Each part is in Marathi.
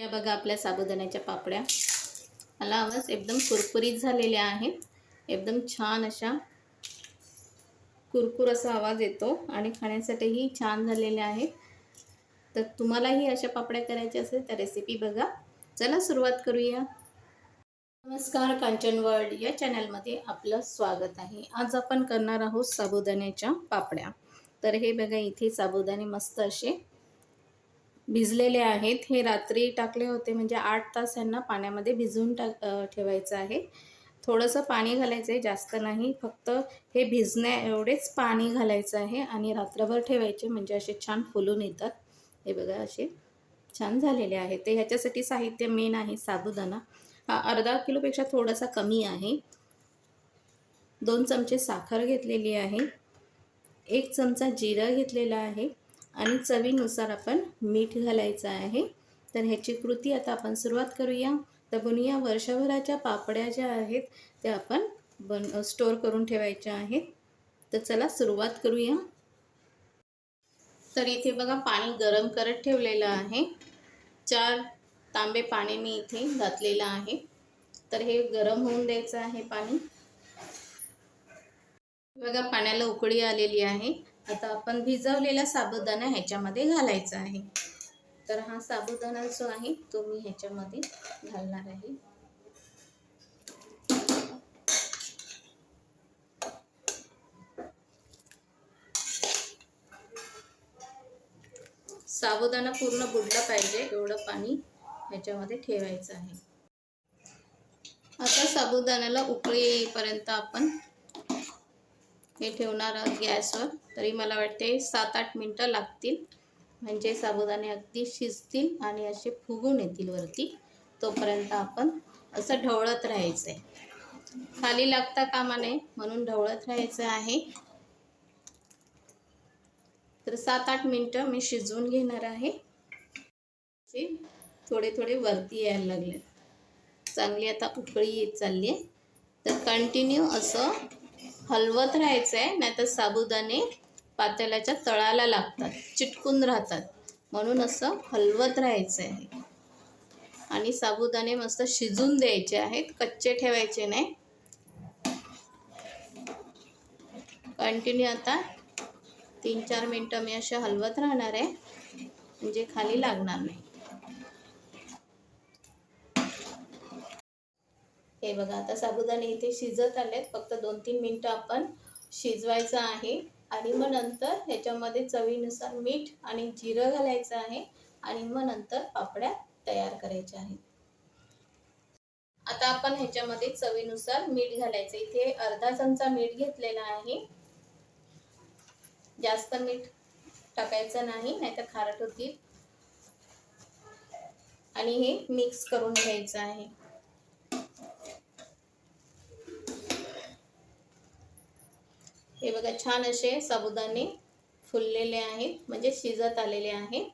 या बघा आपल्या साबुदाण्याच्या पापड्या. मला आवाज एकदम कुरकुरीत झालेल्या आहेत. एकदम छान अशा कुरकुर असा आवाज येतो आणि खाण्यासाठीही छान झालेल्या आहेत. तर तुम्हालाही अशा पापड्या करायच्या असेल तर रेसिपी बघा. चला सुरुवात करूया. नमस्कार कांचन वर्ल्ड या चॅनलमध्ये आपलं स्वागत आहे. आज आपण करणार आहोत साबुदाण्याच्या पापड्या. तर हे बघा इथे साबुदाणे मस्त असे भिजलेले आहेत. हे रात्री टाकले होते. म्हणजे आठ तास यांना पाण्यामध्ये भिजवून टाक ठेवायचं आहे. थोडंसं पाणी घालायचं आहे जास्त नाही. फक्त हे भिजण्या एवढेच पाणी घालायचं आहे आणि रात्रभर ठेवायचे. म्हणजे असे छान फुलून येतात. हे बघा असे छान झालेले आहे. ते ह्याच्यासाठी साहित्य मेन आहे साबुदाणा. हा अर्धा किलोपेक्षा थोडासा कमी आहे. दोन चमचे साखर घेतलेली आहे. एक चमचा जिरं घेतलेला आहे. आणि चवीनुसार आपण मीठ घालायचं आहे. तर ह्याची कृती आता आपण सुरुवात करूया. तर बनूया वर्षभराच्या पापड्या ज्या आहेत त्या आपण बन स्टोअर करून ठेवायच्या आहेत. तर चला सुरुवात करूया. तर इथे बघा पाणी गरम करत ठेवलेलं आहे. चार तांबे पाणी मी इथे घातलेलं आहे. तर हे गरम होऊन द्यायचं आहे पाणी. बघा पाण्याला उकळी आलेली आहे. आता आपण भिजवलेला साबुदाणा ह्याच्यामध्ये घालायचा आहे. तर हा साबुदाणा जो आहे तो मी ह्याच्यामध्ये घालणार आहे. साबुदाणा पूर्ण बुडला पाहिजे एवढं पाणी ह्याच्यामध्ये ठेवायचं आहे. आता साबुदाण्याला उकळी येईपर्यंत आपण हे ठेवणार आहोत गॅसवर. तरी मला वाटते सात आठ मिनटं लागतील. म्हणजे साबुदाणे अगदी शिजतील आणि असे फुगून येतील वरती. तोपर्यंत आपण असं ढवळत राहायचं आहे खाली लागता कामा नये म्हणून ढवळत राहायचं आहे. तर सात आठ मिनटं मी शिजवून घेणार आहे. थोडे थोडे वरती यायला लागले. चांगली आता उकळी येत चालली आहे. तर कंटिन्यू असं हलवत राहायचं आहे नाहीतर साबुदाणे पातेल्याच्या तळाला लागतात चिटकून राहतात. म्हणून असं हलवत राहायचं आहे आणि साबुदाणे मस्त शिजून द्यायचे आहेत कच्चे ठेवायचे नाही. कंटिन्यू आता तीन चार मिनटं मी असे हलवत राहणार आहे म्हणजे खाली लागणार नाही. हे बघा आता साबुदाणे इथे शिजत आलेत. फक्त दोन तीन मिनटं आपण शिजवायचं आहे. आणि मग नंतर ह्याच्यामध्ये चवीनुसार मीठ आणि जिरं घालायचं आहे आणि मग नंतर पापड्या तयार करायच्या आहेत. आता आपण ह्याच्यामध्ये चवीनुसार मीठ घालायचं. इथे अर्धा चमचा मीठ घेतलेला आहे. जास्त मीठ टाकायचं नाही नाहीतर खारट होतील. आणि हे मिक्स करून घ्यायचं आहे. हे बघा छान असे साबुदाणे फुललेले आहेत म्हणजे शिजत आलेले आहे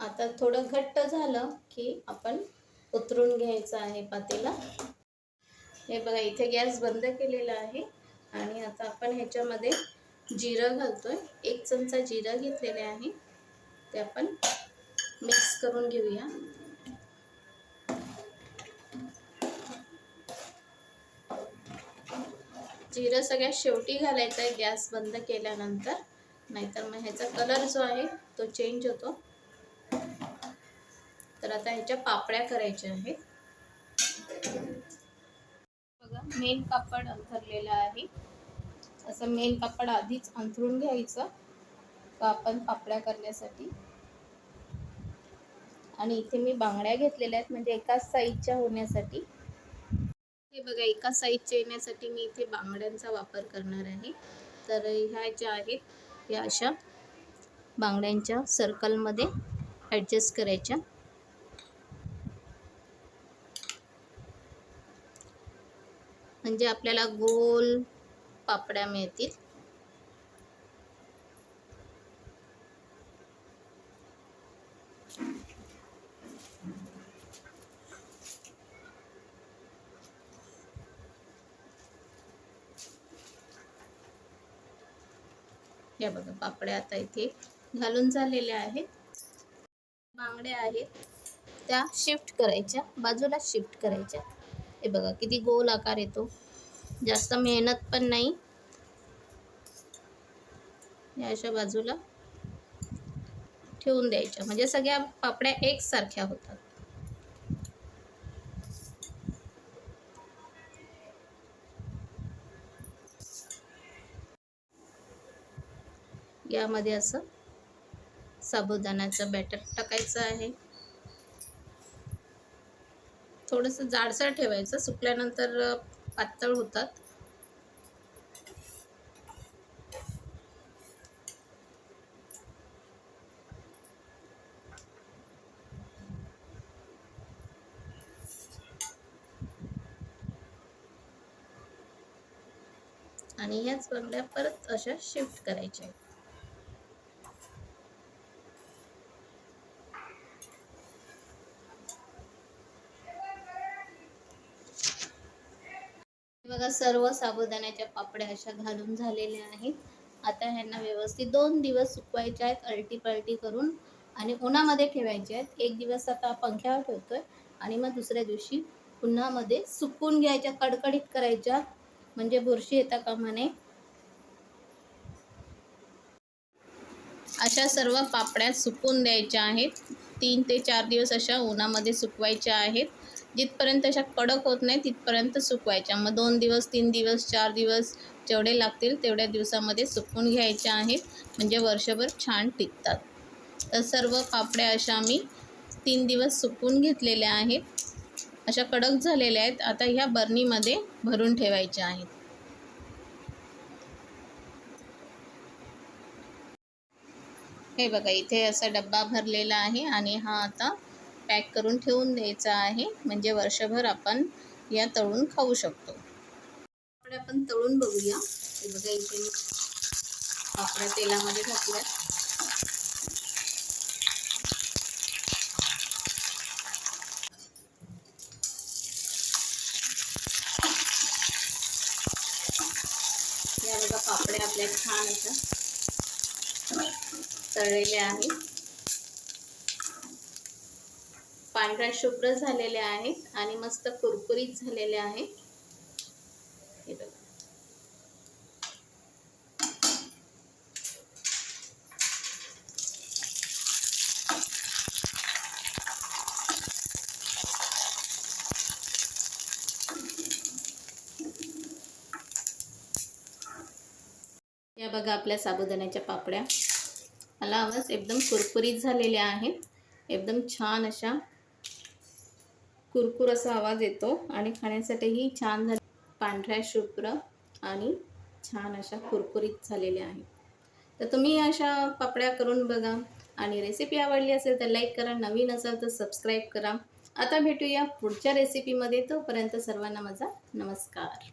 आता थोडं घट्ट झालं की आपण उतरून घ्यायचं आहे पातेला. हे बघा इथे गॅस बंद केलेला आहे आणि आता आपण ह्याच्यामध्ये जिरं घालतोय. एक चमचा जिरं घेतलेले आहे. ते आपण मिक्स करून घेऊया. जिरं सगळ्यात शेवटी घालायचं आहे. गॅस बंद केल्यानंतर. नाहीतर मग ह्याचा कलर जो आहे तो चेंज होतो. तर आता ह्याच्या पापड्या करायच्या आहेत. बघा मेन कापड अंथरलेलं आहे. असं मेन कापड आधीच अंथरून घ्यायचं. का आपण पापड्या करण्यासाठी. आणि इथे मी बांगड्या घेतलेल्या आहेत. म्हणजे एकाच साईजच्या होण्यासाठी. हे बघा एका साईजच्या येण्यासाठी मी इथे बांगड्यांचा वापर करणार आहे. तर ह्या ज्या आहेत या अशा बांगड्यांच्या सर्कलमध्ये ॲडजस्ट करायच्या. म्हणजे आपल्याला गोल पापड्या मिळतील. या बघा पापड्या आता इथे घालून झालेल्या आहेत. बांगड्या आहेत. त्या शिफ्ट करायच्या बाजूला शिफ्ट करायच्या. हे बघा किती गोल आकार येतो. जास्त मेहनत पण नाही. या अशा बाजूला ठेवून द्यायच्या. म्हणजे सगळ्या पापड्या एकसारख्या होतात. यामध्ये असं साबुदाण्याचं बॅटर टाकायचं आहे. थोडंसं जाडसर ठेवायचं सुकल्यानंतर पातळ होतात. आणि ह्याच बंगल्या परत अशा शिफ्ट करायच्या आहेत. बघा सर्व साबुदाण्याच्या पापड्या अशा घालून झालेल्या आहेत. आता ह्यांना व्यवस्थित दोन दिवस सुकवायच्या आहेत अलटी पलटी करून आणि उन्हामध्ये ठेवायचे आहेत. एक दिवस आता पंख्यावर ठेवतोय आणि मग दुसऱ्या दिवशी उन्हामध्ये सुकून घ्यायच्या कडकडीत करायच्या. म्हणजे बुरशी येता कामाने अशा सर्व पापड्या सुकून द्यायच्या आहेत. तीन ते चार दिवस अशा उन्हामध्ये सुकवायच्या आहेत. जिथपर्यंत अशा कडक होत नाही तिथपर्यंत सुकवायच्या. मग दोन दिवस तीन दिवस चार दिवस जेवढे लागतील तेवढ्या दिवसामध्ये सुकवून घ्यायच्या आहेत. म्हणजे वर्षभर छान टिकतात. तर सर्व पापड्या अशा मी तीन दिवस सुकवून घेतलेल्या आहेत. अशा कडक झालेल्या आहेत. आता ह्या बर्नीमध्ये भरून ठेवायच्या आहेत. हे बघा इथे असा डब्बा भरलेला आहे आणि हा आता पॅक करून ठेवून द्यायचा आहे. म्हणजे वर्षभर आपण या तळून खाऊ शकतो. आपण तळून बघूया. हे बघा इथे मी पापड्या तेलामध्ये घातल्या या बघा पापड्या आपल्या छान असतात तळलेले आहेत पांढऱ्या शुभ्र झालेल्या आहेत आणि मस्त कुरकुरीत झालेल्या आहेत. हे बघा. या बघा आपल्या साबुदाण्याच्या पापड्या. मला आवाज एकदम कुरकुरीत झालेल्या आहेत. एकदम छान अशा कुरकुर असा आवाज येतो आणि खाण्यासाठीही छान झाले. पांढऱ्या शुभ्र आणि छान अशा कुरकुरीत झालेल्या आहेत. तर तुम्ही अशा पापड्या करून बघा आणि रेसिपी आवडली असेल तर लाईक करा. नवीन असाल तर सबस्क्राईब करा. आता भेटूया पुढच्या रेसिपीमध्ये तोपर्यंत सर्वांना माझा नमस्कार.